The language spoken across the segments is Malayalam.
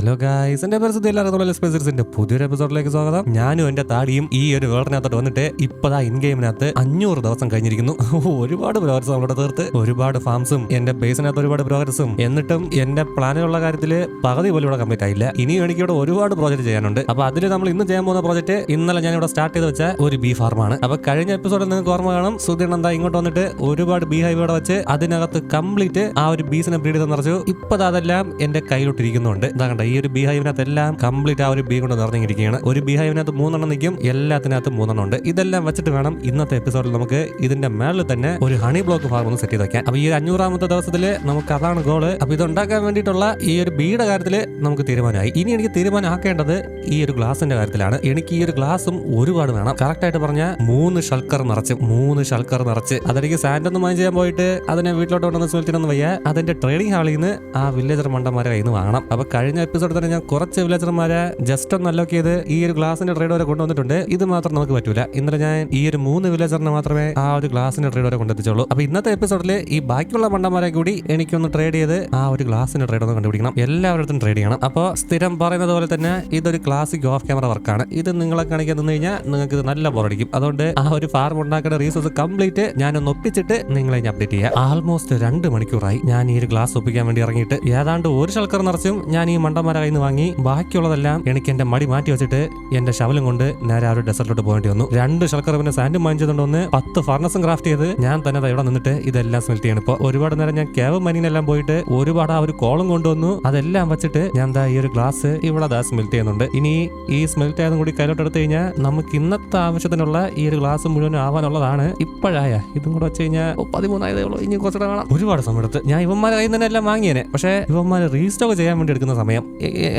ഹലോ ഗായ്സ് എന്റെ പരിസ്ഥിതി എല്ലാവരും സ്പെസിന്റെ പുതിയൊരു എപ്പിസോഡിലേക്ക് സ്വാഗതം. ഞാനും എന്റെ താടിയും ഈ ഒരു വേൾഡിനകത്തോട്ട് വന്നിട്ട് ഇപ്പതാ ഇൻ ഗെയിമിനകത്ത് അഞ്ഞൂറ് ദിവസം കഴിഞ്ഞിരിക്കുന്നു. ഒരുപാട് പ്രോഗ്രസ് നമ്മുടെ തീർത്ത്. ഒരുപാട് ഫാംസും എന്റെ ബേസിനകത്ത് ഒരുപാട് പ്രോഗ്രസും എന്നിട്ടും എന്റെ പ്ലാനുകളുടെ കാര്യത്തിൽ പകുതി പോലും ഇവിടെ കംപ്ലീറ്റ് ആയില്ല. ഇനിയും എനിക്ക് ഇവിടെ ഒരുപാട് പ്രോജക്റ്റ് ചെയ്യാനുണ്ട്. അപ്പൊ അതിൽ നമ്മൾ ഇന്ന് ചെയ്യാൻ പോകുന്ന പ്രോജക്റ്റ് ഇന്നലെ ഞാൻ ഇവിടെ സ്റ്റാർട്ട് ചെയ്ത് വെച്ച ഒരു ബി ഫാർമാണ് അപ്പൊ കഴിഞ്ഞ എപ്പിസോഡിൽ നിങ്ങൾക്ക് ഓർമ്മ കാണും. സുധീർ എന്താ ഇങ്ങോട്ട് വന്നിട്ട് ഒരുപാട് ബീ ഹൈവ് ഇവിടെ വെച്ച് അതിനകത്ത് കംപ്ലീറ്റ് ആ ഒരു ബീസിനെ ബ്രീഡ് നിറച്ചു ഇപ്പൊ അതെല്ലാം എന്റെ കയ്യിലോട്ടിരിക്കുന്നുണ്ട്. ഈ ഒരു ബിഹൈവിനകത്ത് എല്ലാം കംപ്ലീറ്റ് ആ ഒരു ബി കൊണ്ട് നിറഞ്ഞിരിക്കുകയാണ്. ഒരു ബിഹൈവിനകത്ത് മൂന്നെണ്ണം നിൽക്കും എല്ലാത്തിനകത്ത് മൂന്നെണ്ണം ഉണ്ട്. ഇതെല്ലാം വെച്ചിട്ട് വേണം ഇന്നത്തെ എപ്പിസോഡിൽ നമുക്ക് ഇതിന്റെ മേളിൽ തന്നെ ഒരു ഹണി ബ്ലോക്ക് ഫാം ഒന്ന് സെറ്റ് ചെയ്ത് വെക്കാൻ അപ്പൊ ഈ ഒരു അഞ്ഞൂറാമത്തെ ദിവസത്തിൽ നമുക്ക് അതാണ് ഗോൾ അപ്പൊ ഇതുണ്ടാക്കാൻ വേണ്ടിയിട്ടുള്ള ഈ ഒരു ബീയുടെ കാര്യത്തിൽ നമുക്ക് തീരുമാനമായി. ഇനി എനിക്ക് തീരുമാനമാക്കേണ്ടത് ഈ ഒരു ഗ്ലാസിന്റെ കാര്യത്തിലാണ്. എനിക്ക് ഈ ഒരു ഗ്ലാസും ഒരുപാട് വേണം. കറക്റ്റ് ആയിട്ട് പറഞ്ഞാൽ മൂന്ന് ഷൾക്കർ നിറച്ച് മൂന്ന് ഷൾക്കർ നിറച്ച്. അതെനിക്ക് സാൻഡ് ഒന്ന് മൈൻ ചെയ്യാൻ പോയിട്ട് അതിനെ വീട്ടിലോട്ട് കൊണ്ടുവന്ന് സ്മെൽറ്റിനൊന്നും വയ്യ. അതിന്റെ ട്രേഡിംഗ് ഹാളിൽ നിന്ന് ആ വില്ലേജർ മണ്ടന്മാരെ കയ്യിൽ നിന്ന് വാങ്ങണം. അപ്പൊ കഴിഞ്ഞ എപ്പിസോഡിൽ തന്നെ ഞാൻ കുറച്ച് വില്ലേജർമാരെ ജസ്റ്റ് ഒന്ന് അലോക്ക് ചെയ്ത് ഈ ഒരു ഗ്ലാസിന്റെ ട്രേഡ് വരെ കൊണ്ടുവന്നിട്ടുണ്ട്. ഇത് മാത്രം നമുക്ക് പറ്റൂല. ഇന്നലെ ഞാൻ ഈ ഒരു മൂന്ന് വില്ലേജറിനെ മാത്രമേ ആ ഒരു ഗ്ലാസിന്റെ ട്രേഡ് വരെ കൊണ്ടെത്തിച്ചുള്ളൂ. അപ്പൊ ഇന്നത്തെ എപ്പിസോഡിൽ ഈ ബാക്കിയുള്ള മണ്ടന്മാരെ കൂടി എനിക്കൊന്ന് ട്രേഡ് ചെയ്ത് ആ ഒരു ഗ്ലാസിന്റെ ട്രേഡ് ഒന്ന് കണ്ടുപിടിക്കണം. എല്ലാവരുടെ ട്രേഡ് ചെയ്യണം. അപ്പോൾ സ്ഥിരം പറയുന്നത് പോലെ തന്നെ ഇതൊരു ക്ലാസിക് ഓഫ് ക്യാമറ വർക്കാണ് ഇത് നിങ്ങളെ കാണിക്കാൻ നിന്ന് കഴിഞ്ഞാൽ നിങ്ങൾക്ക് ഇത് നല്ല ബോറടിക്കും അതുകൊണ്ട് ആ ഒരു ഫാർം ഉണ്ടാക്കേണ്ട റീസോഴ്സ് കംപ്ലീറ്റ് ഞാനൊന്ന് ഒപ്പിച്ചിട്ട് നിങ്ങളെ ഞാൻ അപ്ഡേറ്റ് ചെയ്യാം. ആൾമോസ്റ്റ് രണ്ട് മണിക്കൂറായി ഞാൻ ഈ ഒരു ഗ്ലാസ് ഒപ്പിക്കാൻ വേണ്ടി ഇറങ്ങിയിട്ട്. ഏതാണ്ട് ഒരു ശൽക്കർ നിറച്ചും ഞാൻ ഈ മണ്ടന്മാരെ കയ്യിൽ നിന്ന് വാങ്ങി ബാക്കിയുള്ളതെല്ലാം എനിക്ക് എന്റെ മടി മാറ്റി വെച്ചിട്ട് എന്റെ ശവലും കൊണ്ട് നേരെ ആ ഒരു ഡെസർട്ടിലോട്ട് പോകേണ്ടി വന്നു. രണ്ട് ശൽക്കർ പിന്നെ സാൻഡും വാങ്ങിച്ചതുകൊണ്ട് ഒന്ന് പത്ത് ഫർണസും ക്രാഫ്റ്റ് ചെയ്ത് ഞാൻ തന്നെ ഇവിടെ നിന്നിട്ട് ഇതെല്ലാം സ്മെൽറ്റ് ചെയ്യണം. ഇപ്പോൾ ഒരുപാട് നേരം ഞാൻ കേവ് മനിനെല്ലാം പോയിട്ട് ഒരുപാട് ആ ഒരു കോളം കൊണ്ടുവന്നു. അതെല്ലാം വെച്ചിട്ട് ഞാൻ എന്താ ഈ ഒരു ഗ്ലാസ് ഇവിടെ അതാ സ്മെൽറ്റ് ചെയ്യുന്നുണ്ട്. ഇനി ഈ സ്മെൽറ്റ് ആയതും കൂടി കയ്യിലോട്ട് എടുത്തു കഴിഞ്ഞാൽ നമുക്ക് ഇന്നത്തെ ആവശ്യത്തിനുള്ള ഈ ഒരു ഗ്ലാസ് മുഴുവൻ ആവാനുള്ളതാണ് ഇപ്പോഴായ. ഇതും കൂടെ വെച്ച് കഴിഞ്ഞാൽ പതിമൂന്നായതേ ഉള്ളൂ. ഇനി കുറച്ചുകൂടെ വേണം ഒരുപാട് സമയം എടുത്ത് ഞാൻ ഇവന്മാരെ കയ്യിൽ നിന്ന് എല്ലാം വാങ്ങിയേനെ. പക്ഷേ ഇവന്മാരെ റീസ്റ്റോക്ക് ചെയ്യാൻ വേണ്ടി എടുക്കുന്ന സമയം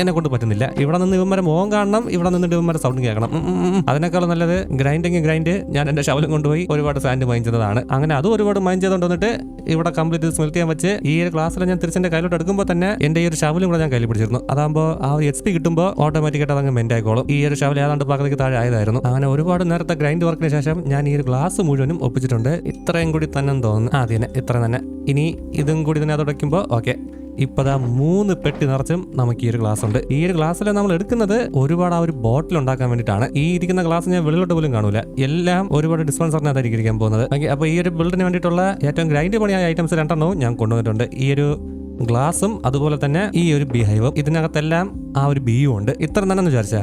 എന്നെ കൊണ്ട് പറ്റുന്നില്ല. ഇവിടെ നിന്ന് ഇവന്മാരെ മോഹം കാണണം ഇവിടെ നിന്നിട്ട് ഇവന്മാരെ സൗണ്ട് കേൾക്കണം. അതിനേക്കാളും നല്ലത് ഗ്രൈൻഡിങ് ഗ്രൈൻഡ്. ഞാൻ എന്റെ ശവലം കൊണ്ടുപോയി ഒരുപാട് സാൻഡ് മൈൻ ചെയ്തതാണ്. അങ്ങനെ അതും ഒരുപാട് മൈൻ ചെയ്തുകൊണ്ട് വന്നിട്ട് ഇവിടെ കംപ്ലീറ്റ് സ്മെൽറ്റ് ചെയ്യാൻ വെച്ച് ഈ ഒരു ക്ലാസ്സിൽ ഞാൻ തിരിച്ചെന്റെ കയ്യിലോട്ട് എടുക്കുമ്പോൾ തന്നെ എന്റെ ഈ ഒരു ശവലും കൂടെ ഞാൻ കയ്യിൽ പിടിച്ചിരുന്നു. അതാകുമ്പോൾ ആ ഒരു എച്ച് പി കിട്ടുമ്പോൾ ഓട്ടോമാറ്റിക്കായിട്ട് അതങ്ങ് മെന്റ് ആയിക്കോളും. ഈ ഒരു ശവൽ ഏതാണ്ട് പകുതിക്ക് താഴെ ആയതായിരുന്നു. അങ്ങനെ ഒരുപാട് നേരത്തെ ഗ്രൈൻഡ് വർക്കിന് ശേഷം ഞാൻ ഈ ഒരു ഗ്ലാസ് മുഴുവനും ഒപ്പിച്ചിട്ടുണ്ട്. ഇത്രയും കൂടി തന്നെ തോന്നുന്നു. ആദ്യം ഇത്ര തന്നെ. ഇനി ഇതും കൂടി തന്നെ അത് ഉടയ്ക്കുമ്പോൾ ഓക്കെ ഇപ്പതാ മൂന്ന് പെട്ടി നിറച്ചും നമുക്ക് ഈ ഒരു ഗ്ലാസ് ഉണ്ട്. ഈ ഒരു ഗ്ലാസ്സിൽ നമ്മൾ എടുക്കുന്നത് ഒരുപാട് ആ ഒരു ബോട്ടിൽ ഉണ്ടാക്കാൻ വേണ്ടിയിട്ടാണ്. ഈ ഇരിക്കുന്ന ഗ്ലാസ് ഞാൻ വെളിയിലോട്ട് പോലും കാണൂല. എല്ലാം ഒരുപാട് ഡിസ്പെൻസറിനകത്തായിരിക്കും ഇരിക്കാൻ പോകുന്നത്. ഓക്കെ അപ്പോൾ ഈ ഒരു ബിൽഡിന് വേണ്ടിയിട്ടുള്ള ഏറ്റവും ഗ്രൈൻഡ് പണിയായ ഐറ്റംസ് രണ്ടെണ്ണവും ഞാൻ കൊണ്ടുവന്നിട്ടുണ്ട്. ഈ ഒരു ഗ്ലാസും അതുപോലെ തന്നെ ഈ ഒരു ബിഹൈവും ഇതിനകത്തെല്ലാം ആ ഒരു ബിയും ഉണ്ട്. ഇത്ര തന്നെ വിചാരിച്ചാ.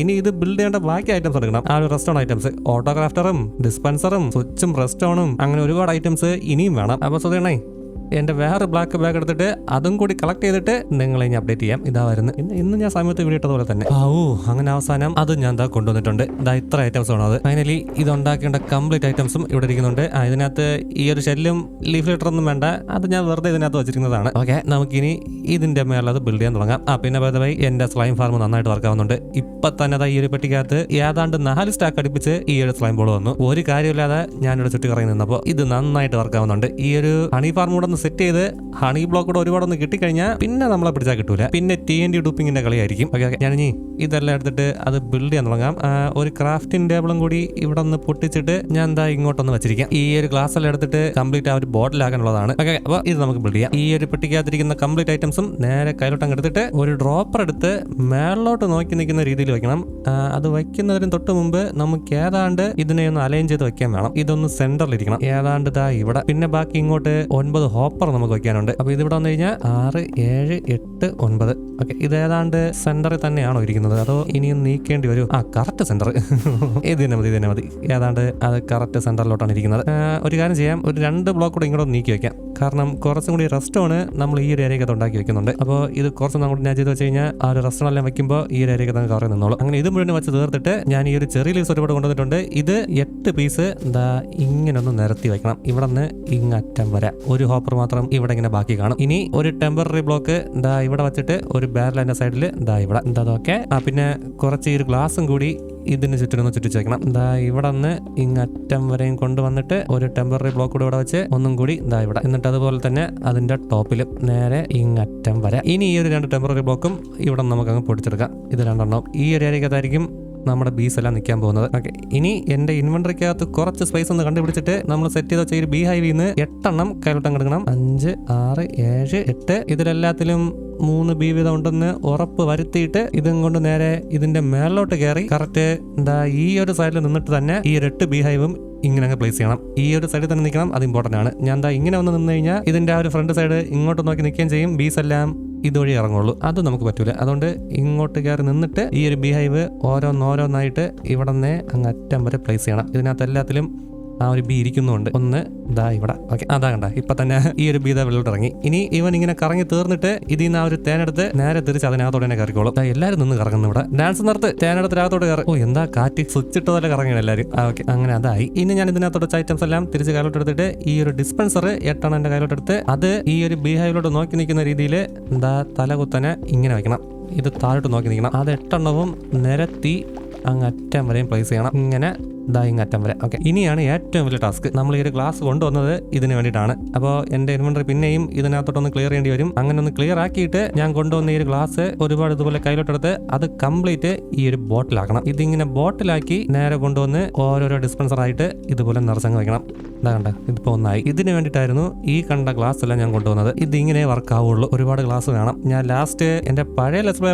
ഇനി ഇത് ബിൽഡ് ചെയ്യേണ്ട ബാക്കി ഐറ്റംസ് എടുക്കണം. ആ ഒരു റെസ്റ്റോൺ ഐറ്റംസ് ഓട്ടോഗ്രാഫ്റ്ററും ഡിസ്പെൻസറും സ്വിച്ചും റെസ്റ്റോണും അങ്ങനെ ഒരുപാട് ഐറ്റംസ് ഇനിയും വേണം. അപ്പൊ സുധീണേ എന്റെ വേറെ ബ്ലാക്ക് ബാഗ് എടുത്തിട്ട് അതും കൂടി കളക്ട് ചെയ്തിട്ട് നിങ്ങളെ ഇനി അപ്ഡേറ്റ് ചെയ്യാം. ഇതാ ഇന്ന് ഇന്ന് ഞാൻ സമയത്ത് വീഡിയോ തന്നെ. ഓ അങ്ങനെ അവസാനം അതും ഞാൻ എന്താ കൊണ്ടുവന്നിട്ടുണ്ട്. ഇതാ ഇത്ര ഐറ്റംസ് ആണ് അത്. ഫൈനലി ഇത് ഉണ്ടാക്കേണ്ട കംപ്ലീറ്റ് ഐറ്റംസും ഇവിടെ ഇരിക്കുന്നുണ്ട്. അതിനകത്ത് ഈ ഒരു ഷെല്ലും ലീഫ് ലെറ്റർ ഒന്നും വേണ്ട. അത് ഞാൻ വെറുതെ ഇതിനകത്ത് വെച്ചിരിക്കുന്നതാണ്. ഓക്കെ നമുക്കിനി ഇതിന്റെ മേലത് ബിൽഡ് ചെയ്യാൻ തുടങ്ങാം. ആ പിന്നെ ബൈ എന്റെ സ്ലൈം ഫാർമ് നന്നായിട്ട് വർക്കാവുന്നുണ്ട് ഇപ്പൊ തന്നെ ഈ ഒരു പെട്ടിക്കകത്ത് ഏതാണ്ട് നാല് സ്റ്റാക്ക് അടുപ്പിച്ച് ഈ ഒരു സ്ലൈം ബോൾ വന്നു. ഒരു കാര്യമില്ലാതെ ഞാനിവിടെ ചുറ്റി കറങ്ങി നിന്നപ്പോൾ ഇത് നന്നായിട്ട് വർക്കാവുന്നുണ്ട് ഈ ഒരു ഹണി ഫാർം കൂടെ ഒന്ന് സെറ്റ് ചെയ്ത് ഹണി ബ്ലോക്ക് കൂടെ ഒരുപാട് ഒന്ന് കിട്ടിക്കഴിഞ്ഞാൽ പിന്നെ നമ്മളെ പിടിച്ചാൽ കിട്ടൂല. പിന്നെ ടി എൻ ഡി ഡൂപ്പിങ്ങിന്റെ കളിയായിരിക്കും. ഓക്കെ ഓക്കെ ഇതെല്ലാം എടുത്തിട്ട് അത് ബിൽഡ് ചെയ്യാൻ തുടങ്ങാം. ഒരു ക്രാഫ്റ്റിംഗ് ടേബിളും കൂടി ഇവിടെ ഒന്ന് പൊട്ടിച്ചിട്ട് ഞാൻ എന്താ ഇങ്ങോട്ടൊന്ന് വെച്ചിരിക്കാം. ഈ ഒരു ഗ്ലാസ് എല്ലാം എടുത്തിട്ട് കംപ്ലീറ്റ് ആ ഒരു ബോട്ടിലാക്കാനുള്ളതാണ് ഓക്കെ അപ്പോൾ ഇത് നമുക്ക് ബിൽഡ് ചെയ്യാം. ഈ ഒരു പെട്ടിക്കകത്തിരിക്കുന്ന കംപ്ലീറ്റ് ഐറ്റംസും നേരെ കയ്യിലോട്ട് എടുത്തിട്ട് ഒരു ഡ്രോപ്പർ എടുത്ത് മേളിലോട്ട് നോക്കി നിൽക്കുന്ന രീതിയിൽ വെക്കണം. അത് വയ്ക്കുന്നതിന് തൊട്ട് മുമ്പ് നമുക്ക് ഏതാണ്ട് ഇതിനെ ഒന്ന് അലൈൻ ചെയ്ത് വെക്കാൻ വേണം. ഇതൊന്ന് സെന്ററിൽ ഇരിക്കണം. ഏതാണ്ട് ഇതാ ഇവിടെ. പിന്നെ ബാക്കി ഇങ്ങോട്ട് ഒൻപത് ഹോപ്പർ നമുക്ക് വയ്ക്കാനുണ്ട് അപ്പോൾ ഇത് ഇവിടെ വന്നു കഴിഞ്ഞാൽ ആറ് ഏഴ് എട്ട് ഒൻപത്. ഓക്കെ ഇത് ഏതാണ്ട് സെന്ററിൽ തന്നെയാണോ ഇരിക്കുന്നത്? അതോ ഇനിയും നീക്കേണ്ടി വരും? ആ കറക്റ്റ് സെന്റർ ഇത് തന്നെ മതി ഇത് തന്നെ മതി. ഏതാണ്ട് അത് കറക്റ്റ് സെന്ററിലോട്ടാണ് ഇരിക്കുന്നത്. ഒരു കാര്യം ചെയ്യാം. ഒരു രണ്ട് ബ്ലോക്ക് കൂടെ ഇങ്ങോട്ട് നീക്കി വെക്കാം. കാരണം കുറച്ചും കൂടി റെസ്റ്റോണ് നമ്മൾ ഈ ഒരു ഏരിയക്കകത്ത് ഉണ്ടാക്കി വെക്കുന്നുണ്ട്. അപ്പോൾ ഇത് കുറച്ച് നമ്മൾ ഞാൻ ചെയ്ത് വെച്ച് കഴിഞ്ഞാൽ ആ ഒരു റെസ്റ്റോറന്റ് എല്ലാം വെക്കുമ്പോൾ ഈ ഒരു ഏരിയക്കകത്ത് അങ്ങ് കവറി നിന്നോളൂ. അങ്ങനെ ഇത് മുഴുവൻ വെച്ച് തീർത്തിട്ട് ഞാൻ ഈ ഒരു ചെറിയ ലീസ് ഒരുപാട് കൊണ്ടുവന്നിട്ടുണ്ട്. ഇത് എട്ട് പീസ് എന്താ ഇങ്ങനെ ഒന്ന് നിരത്തി വെക്കണം. ഇവിടെ നിന്ന് ഇങ്ങറ്റം വരെ. ഒരു ഹോപ്പർ മാത്രം ഇവിടെ ഇങ്ങനെ ബാക്കി കാണും. ഇനി ഒരു ടെമ്പററി ബ്ലോക്ക് എന്താ ഇവിടെ വെച്ചിട്ട് ഒരു ബാരൽ സൈഡിൽ എന്താ ഇവിടെ. എന്താ അതൊക്കെ. ആ പിന്നെ കുറച്ച് ഒരു ഗ്ലാസും കൂടി ഇതിന് ചുറ്റിനൊന്ന് ചുറ്റിച്ച് വെക്കണം എന്താ ഇവിടെ നിന്ന് ഇങ്ങറ്റം വരെയും കൊണ്ടുവന്നിട്ട് ഒരു ടെമ്പററി ബ്ലോക്ക് കൂടെ ഇവിടെ വെച്ച് ഒന്നും കൂടി ഇതാ ഇവിടെ. എന്നിട്ട് അതുപോലെ തന്നെ അതിന്റെ ടോപ്പിലും നേരെ ഇങ്ങറ്റം വരെ. ഇനി ഈ ഒരു രണ്ട് ടെമ്പററി ബ്ലോക്കും ഇവിടെ നമുക്ക് അങ്ങ് പൊടിച്ചെടുക്കാം. ഇത് രണ്ടെണ്ണം. ഈ ഒരു ഏരിയക്കകത്തായിരിക്കും നമ്മുടെ ബീസ് എല്ലാം നിൽക്കാൻ പോകുന്നത്. ഓക്കെ ഇനി എന്റെ ഇൻവെന്ററിക്കകത്ത് കുറച്ച് സ്പേസ് ഒന്ന് കണ്ടുപിടിച്ചിട്ട് നമ്മൾ സെറ്റ് ചെയ്ത് വെച്ച ഈ ബി ഹൈവിൽ നിന്ന് എട്ടെണ്ണം കൈലോട്ടം കിടക്കണം അഞ്ച് ആറ് ഏഴ് എട്ട് ഇതിലെല്ലാത്തിലും മൂന്ന് ബി വീതം ഉണ്ടെന്ന് ഉറപ്പ് വരുത്തിയിട്ട് ഇതും കൊണ്ട് നേരെ ഇതിന്റെ മേളിലോട്ട് കയറി കറക്റ്റ് എന്താ ഈ ഒരു സൈഡിൽ നിന്നിട്ട് തന്നെ ഈ ഒരു എട്ട് ബി ഹൈവും ഇങ്ങനെ അങ്ങ് പ്ലേസ് ചെയ്യണം. ഈ ഒരു സൈഡിൽ തന്നെ നിൽക്കണം. അത് ഇമ്പോർട്ടന്റ് ആണ്. ഞാൻ എന്താ ഇങ്ങനെ വന്ന് നിന്ന് കഴിഞ്ഞാൽ ഇതിന്റെ ആ ഒരു ഫ്രണ്ട് സൈഡ് ഇങ്ങോട്ട് നോക്കി നിൽക്കുകയും ചെയ്യും. ബീസ് എല്ലാം ഇതുവഴി ഇറങ്ങുള്ളൂ. അത് നമുക്ക് പറ്റൂല. അതുകൊണ്ട് ഇങ്ങോട്ട് കയറി നിന്നിട്ട് ഈ ഒരു ബിഹൈവ് ഓരോന്നോരോന്നായിട്ട് ഇവിടെ നിന്ന് അങ്ങ് അറ്റം വരെ പ്ലേസ് ചെയ്യണം. ഇതിനകത്ത് എല്ലാത്തിലും ആ ഒരു ബി ഇരിക്കുന്നുണ്ട് ഒന്ന് ഇതാ ഇവിടെ. ഓക്കെ. അതാ കണ്ട. ഇപ്പൊ തന്നെ ഈ ഒരു ബീത വെള്ളോട്ട് ഇറങ്ങി. ഇനി ഇവൻ ഇങ്ങനെ കറങ്ങി തീർന്നിട്ട് ഇതിൽ നിന്ന് ആ ഒരു തേനെടുത്ത് നേരെ തിരിച്ച് അതിനകത്തോടെ തന്നെ കറിക്കോളും ദാ എല്ലാവരും നിന്ന് കറങ്ങുന്നു ഇവിടെ. ഡാൻസ് നിർത്ത്. തേനെടുത്ത് കറ ഓ എന്താ കാറ്റ് സ്വിച്ച് ഇട്ടതല്ലേ കറങ്ങണം എല്ലാവരും ഓക്കെ. അങ്ങനെ അതായി. ഇനി ഞാൻ ഇതിനകത്തോടെ ഐറ്റംസ് എല്ലാം തിരിച്ച് കയ്യിലോട്ട് ഈ ഒരു ഡിസ്പെൻസർ എട്ടാണ് എന്റെ കയ്യിലോട്ട് എടുത്ത് അത് ഈ ഒരു ബീഹൈവിലോട്ട് നോക്കി നിൽക്കുന്ന രീതിയിൽ എന്താ തലകുത്തനെ ഇങ്ങനെ വെക്കണം. ഇത് താഴോട്ട് നോക്കി നിൽക്കണം അത് എട്ടെണ്ണവും നിരത്തി അങ്ങ് അറ്റം വരെയും പ്ലേസ് ചെയ്യണം. ഇങ്ങനെ ദാ അറ്റം വരെ. ഓക്കെ ഇനിയാണ് ഏറ്റവും വലിയ ടാസ്ക്. നമ്മൾ ഈ ഒരു ഗ്ലാസ് കൊണ്ടുവന്നത് ഇതിന് വേണ്ടിയിട്ടാണ്. അപ്പോൾ എന്റെ ഇൻവെന്ററി പിന്നെയും ഇതിനകത്തോട്ടൊന്ന് ക്ലിയർ ചെയ്യേണ്ടി വരും. അങ്ങനെ ഒന്ന് ക്ലിയർ ആക്കിയിട്ട് ഞാൻ കൊണ്ടുവന്ന ഈ ഒരു ഗ്ലാസ് ഒരുപാട് ഇതുപോലെ കയ്യിലോട്ടെടുത്ത് അത് കംപ്ലീറ്റ് ഈ ഒരു ബോട്ടിലാക്കണം. ഇതിങ്ങനെ ബോട്ടിലാക്കി നേരെ കൊണ്ടുവന്ന് ഓരോരോ ഡിസ്പെൻസറായിട്ട് ഇതുപോലെ നിറച്ചങ്ങ് വയ്ക്കണം ഇതാ കണ്ട ഇതിപ്പോ ഒന്നായി. ഇതിന് വേണ്ടിയിട്ടായിരുന്നു ഈ കണ്ട ഗ്ലാസ് എല്ലാം ഞാൻ കൊണ്ടുവന്നത്. ഇതിങ്ങനെ വർക്ക് ആവുള്ളൂ. ഒരുപാട് ഗ്ലാസ് വേണം. ഞാൻ ലാസ്റ്റ് എന്റെ പഴയ ലെസ് പ്ലേ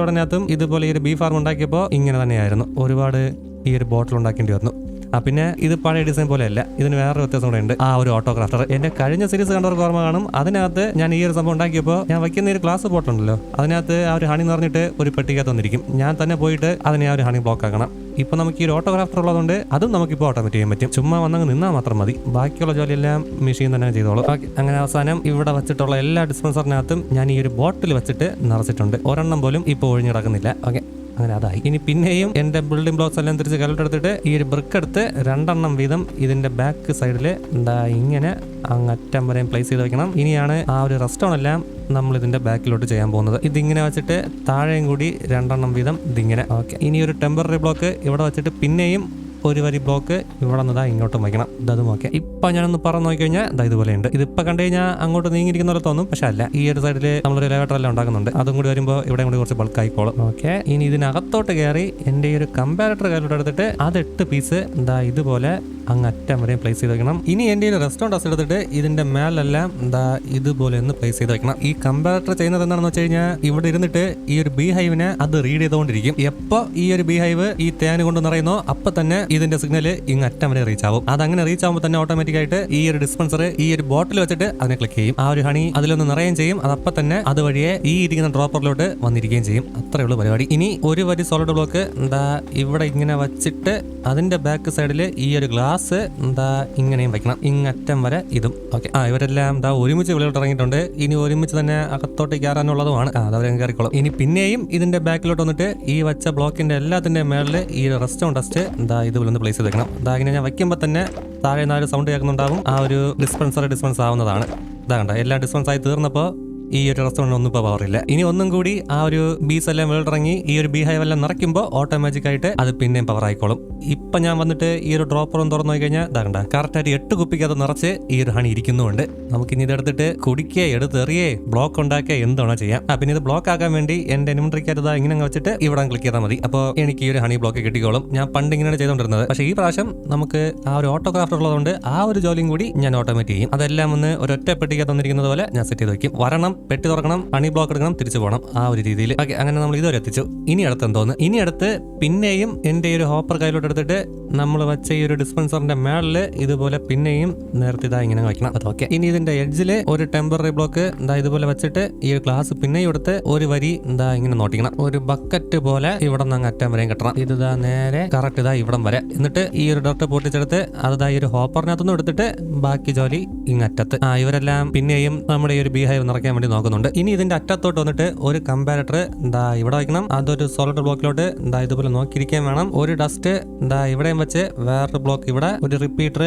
ഇതുപോലെ ഈ ഒരു ബീ ഫാർം ഉണ്ടാക്കിയപ്പോൾ ഇങ്ങനെ തന്നെയായിരുന്നു. ഒരുപാട് ഈ ഒരു ബോട്ടിൽ ഉണ്ടാക്കേണ്ടി വന്നു. പിന്നെ ഇത് പഴയ ഡിസൈൻ പോലെ അല്ല ഇതിന് വേറെ വ്യത്യാസം കൂടെ ഉണ്ട്. ആ ഒരു ഓട്ടോഗ്രാഫർ എന്റെ കഴിഞ്ഞ സീരീസ് കണ്ടവർക്ക് ഓർമ്മ കാണും. അതിനകത്ത് ഞാൻ ഈ ഒരു സംഭവം ഉണ്ടാക്കിയപ്പോൾ ഞാൻ വയ്ക്കുന്ന ഒരു ഗ്ലാസ് ബോട്ടുണ്ടല്ലോ അതിനകത്ത് ആ ഒരു ഹണി നിറഞ്ഞിട്ട് ഒരു പെട്ടിക്കകത്ത് വന്നിരിക്കും. ഞാൻ തന്നെ പോയിട്ട് അതിനെ ആ ഒരു ഹണി ബ്ലോക്ക് ആക്കണം. ഇപ്പൊ നമുക്ക് ഈ ഒരു ഓട്ടോഗ്രാഫർ ഉള്ളതുകൊണ്ട് അതും നമുക്ക് നമുക്കിപ്പോൾ ഓട്ടോമാറ്റ് ചെയ്യാൻ പറ്റും. ചുമ്മാ വന്നങ്ങ് നിന്നാൽ മാത്രം മതി. ബാക്കിയുള്ള ജോലി എല്ലാം മെഷീൻ തന്നെ ചെയ്തോളൂ. അങ്ങനെ അവസാനം ഇവിടെ വെച്ചിട്ടുള്ള എല്ലാ ഡിസ്പെൻസറിനകത്തും ഞാൻ ഈ ഒരു ബോട്ടിൽ വെച്ചിട്ട് നിറച്ചിട്ടുണ്ട്. ഒരെണ്ണം പോലും ഇപ്പോൾ ഒഴിഞ്ഞു കിടക്കുന്നില്ല. ഓക്കെ അങ്ങനെ അതായി. ഇനി പിന്നെയും എന്റെ ബിൽഡിംഗ് ബ്ലോക്സ് എല്ലാം തിരിച്ച് കലട്ടെടുത്തിട്ട് ഈ ഒരു ബ്രിക്ക് എടുത്ത് രണ്ടെണ്ണം വീതം ഇതിന്റെ ബാക്ക് സൈഡിൽ എന്താ ഇങ്ങനെ അങ്ങറ്റം വരെയും പ്ലേസ് ചെയ്ത് വെക്കണം. ഇനിയാണ് ആ ഒരു റെസ്റ്റോൺ എല്ലാം നമ്മൾ ഇതിന്റെ ബാക്കിലോട്ട് ചെയ്യാൻ പോകുന്നത്. ഇതിങ്ങനെ വെച്ചിട്ട് താഴെയും കൂടി രണ്ടെണ്ണം വീതം ഇതിങ്ങനെ. ഓക്കെ ഇനി ഒരു ടെമ്പററി ബ്ലോക്ക് ഇവിടെ വെച്ചിട്ട് പിന്നെയും ഒരു വരി ബ്ലോക്ക് ഇവിടെ നിന്ന് ഇങ്ങോട്ടും വയ്ക്കണം. ഇതും ഓക്കെ ഇപ്പൊ ഞാനൊന്ന് പറഞ്ഞു നോക്കിക്കഴിഞ്ഞാൽ ഇതാ ഇതുപോലെ ഉണ്ട്. ഇതിപ്പോ കണ്ടു കഴിഞ്ഞാൽ അങ്ങോട്ട് നീങ്ങിയിരിക്കുന്ന പോലെ തോന്നും. പക്ഷെ അല്ല ഈ ഒരു സൈഡിൽ നമ്മളൊരു ഇലവേറ്റർ എല്ലാം ഉണ്ടാക്കുന്നുണ്ട്. അതും കൂടി വരുമ്പോൾ ഇവിടെ കൂടി കുറച്ച് ബൾക്ക് ആയിക്കോളും. ഓക്കെ. ഇനി ഇതിനകത്തോട്ട് കയറി എന്റെ ഈ ഒരു കമ്പാരറ്റർ കയ്യിലോട്ട് എടുത്തിട്ട് അത് എട്ട് പീസ് എന്താ ഇതുപോലെ അങ്ങ് അറ്റം വരെ പ്ലേസ് ചെയ്ത് വെക്കണം. ഇനി എന്റെ ഒരു റെസ്റ്റോറന്റ് ഡസ് എടുത്തിട്ട് ഇതിന്റെ മേലെല്ലാം എന്താ ഇതുപോലെ ഒന്ന് പ്ലേസ് ചെയ്ത് വെക്കണം. ഈ കമ്പാരറ്റർ ചെയ്യുന്നത് എന്താണെന്ന് വെച്ച് കഴിഞ്ഞാൽ ഇവിടെ ഇരുന്നിട്ട് ഈ ഒരു ബി ഹൈവിനെ അത് റീഡ് ചെയ്തുകൊണ്ടിരിക്കും. എപ്പോ ഈ ഒരു ബി ഹൈവ് ഈ തേന് കൊണ്ട് നിറയുന്നോ അപ്പൊ തന്നെ ഇതിന്റെ സിഗ്നൽ ഇങ്ങ് അറ്റം വരെ റീച്ച് ആവും. അത് അങ്ങനെ റീച്ച് ആകുമ്പോൾ തന്നെ ഓട്ടോമാറ്റിക്കായിട്ട് ഈ ഒരു ഡിസ്പെൻസർ ഈ ഒരു ബോട്ടിൽ വെച്ചിട്ട് അതിനെ ക്ലിക്ക് ചെയ്യും. ആ ഒരു ഹണി അതിലൊന്ന് നിറയുകയും ചെയ്യും. അതപ്പം തന്നെ അതുവഴിയെ ഈ ഇരിക്കുന്ന ഡ്രോപ്പറിലോട്ട് വന്നിരിക്കുകയും ചെയ്യും. അത്രേ ഉള്ളൂ പരിപാടി. ഇനി ഒരു വരി സോളിഡ് ബ്ലോക്ക് എന്താ ഇവിടെ ഇങ്ങനെ വച്ചിട്ട് അതിന്റെ ബാക്ക് സൈഡിൽ ഈ ഒരു ഗ്ലാസ് എന്താ ഇങ്ങനെയും വയ്ക്കണം ഇങ്ങറ്റം വരെ ഇതും. ഓക്കെ ആ ഇവരെല്ലാം എന്താ ഒരുമിച്ച് വെളിയിലോട്ട് ഇറങ്ങിയിട്ടുണ്ട്. ഇനി ഒരുമിച്ച് തന്നെ അകത്തോട്ട് കയറാനുള്ളതുമാണ്. അതവരെ കയറിക്കോളും. ഇനി പിന്നെയും ഇതിന്റെ ബാക്കിലോട്ട് വന്നിട്ട് ഈ വച്ച ബ്ലോക്കിന്റെ എല്ലാത്തിന്റെ മേളിൽ ഈ റെസ്റ്റോൺ ഡസ്റ്റ് എന്താ ഇതുപോലെ ഒന്ന് പ്ലേസ് ചെയ്ത് വെക്കണം എന്താ ഇങ്ങനെ ഞാൻ വയ്ക്കുമ്പോൾ തന്നെ താഴെ നാല് സൗണ്ട് കേൾക്കുന്നുണ്ടാവും. ആ ഒരു ഡിസ്പെൻസർ ഡിസ്പെൻസ് ആവുന്നതാണ്. ഇതാ കണ്ട? എല്ലാം ഡിസ്പെൻസ് ആയി തീർന്നപ്പോൾ ഈ ഒരു റെസ്റ്റോറന്റ് ഒന്നും ഇപ്പോൾ പവറില്ല. ഇനി ഒന്നും കൂടി ആ ഒരു ബീസ് എല്ലാം വേൾഡിറങ്ങി ഈ ഒരു ബീ ഹൈവ് എല്ലാം നിറയ്ക്കുമ്പോൾ ഓട്ടോമാറ്റിക് ആയിട്ട് അത് പിന്നെയും പവർ ആയിക്കോളും. ഇപ്പം ഞാൻ വന്നിട്ട് ഈ ഒരു ഡ്രോപ്പർ ഒന്ന് തുറന്നു നോക്കി കഴിഞ്ഞാൽ ഇതാകണ്ട കറക്റ്റായിട്ട് എട്ട് എട്ട് അത് നിറച്ച് ഈ ഒരു ഹണി ഇരിക്കുന്നുണ്ട് നമുക്ക് ഇനി ഇതെടുത്തിട്ട് കുടിക്കുക എടുത്തെറിയേ ബ്ലോക്ക് ഉണ്ടാക്കുക എന്താണോ ചെയ്യാം. ആ പിന്നെ ഇത് ബ്ലോക്ക് ആക്കാൻ വേണ്ടി എന്റെ എനിമിട്രിക്കകത്ത് ഇതാ ഇങ്ങനെ വെച്ചിട്ട് ഇവിടെ ക്ലിക്ക് ചെയ്താൽ മതി. അപ്പോൾ എനിക്ക് ഈ ഒരു ഹണി ബ്ലോക്ക് കിട്ടിക്കോളും. ഞാൻ പണ്ട് ഇങ്ങനെയാണ് ചെയ്തുകൊണ്ടിരുന്നത് പക്ഷേ ഈ പ്രാവശ്യം നമുക്ക് ആ ഒരു ഓട്ടോഗ്രാഫർ ഉള്ളതുകൊണ്ട് ആ ഒരു ജോലിയും കൂടി ഞാൻ ഓട്ടോമേറ്റ് ചെയ്യും. അതെല്ലാം ഒന്ന് ഒരൊറ്റ പെട്ടിക്കകത്ത് തന്നിരിക്കുന്നത് പോലെ ഞാൻ സെറ്റ് ചെയ്ത് വയ്ക്കും വരണം പെട്ടി തുറക്കണം പണി ബ്ലോക്ക് എടുക്കണം തിരിച്ചു പോകണം ആ ഒരു രീതിയിൽ. ഓക്കെ അങ്ങനെ നമ്മൾ ഇതുവരെ എത്തിച്ചു. ഇനി അടുത്ത് എന്തോന്ന്? ഇനി അടുത്ത് പിന്നെയും എന്റെ ഒരു ഹോപ്പർ കയ്യിലോട്ട് എടുത്തിട്ട് നമ്മൾ വെച്ച ഈ ഒരു ഡിസ്പെൻസറിന്റെ മേളിൽ ഇതുപോലെ പിന്നെയും നേരത്തെ ഇതാ ഇങ്ങനെ വയ്ക്കണം. അത് ഓക്കെ. ഇനി ഇതിന്റെ എഡ്ജിൽ ഒരു ടെമ്പററി ബ്ലോക്ക് ഇതാ ഇതുപോലെ വെച്ചിട്ട് ഈ ഒരു ഗ്ലാസ് പിന്നെയും എടുത്ത് ഒരു വരി എന്താ ഇങ്ങനെ നോട്ടിക്കണം. ഒരു ബക്കറ്റ് പോലെ ഇവിടെ നിന്ന് അങ്ങ് അറ്റം വരെയും കെട്ടണം. ഇത് ഇതാ നേരെ കറക്റ്റ് ഇതാ ഇവിടം വരെ. എന്നിട്ട് ഈ ഒരു ഡോക്ടർ പൊട്ടിച്ചെടുത്ത് അതായത് ഈ ഒരു ഹോപ്പറിനകത്തുനിന്ന് എടുത്തിട്ട് ബാക്കി ജോലി ഇങ്ങറ്റത്ത് ആ ഇവരെല്ലാം പിന്നെയും നമ്മുടെ ഈ ഒരു ബീഹൈവ് നിറയ്ക്കാൻ വേണ്ടി നോക്കുന്നുണ്ട്. ഇനി ഇതിന്റെ അറ്റത്തോട്ട് വന്നിട്ട് ഒരു കമ്പാരറ്റർ എന്താ ഇവിടെ വയ്ക്കണം. അതൊരു സോളിഡ് ബ്ലോക്കിലോട്ട് എന്താ ഇതുപോലെ നോക്കിയിരിക്കാൻ വേണം. ഒരു ഡസ്റ്റ് എന്താ ഇവിടെയും വെച്ച് വേറൊരു ബ്ലോക്ക് ഇവിടെ ഒരു റിപ്പീറ്റർ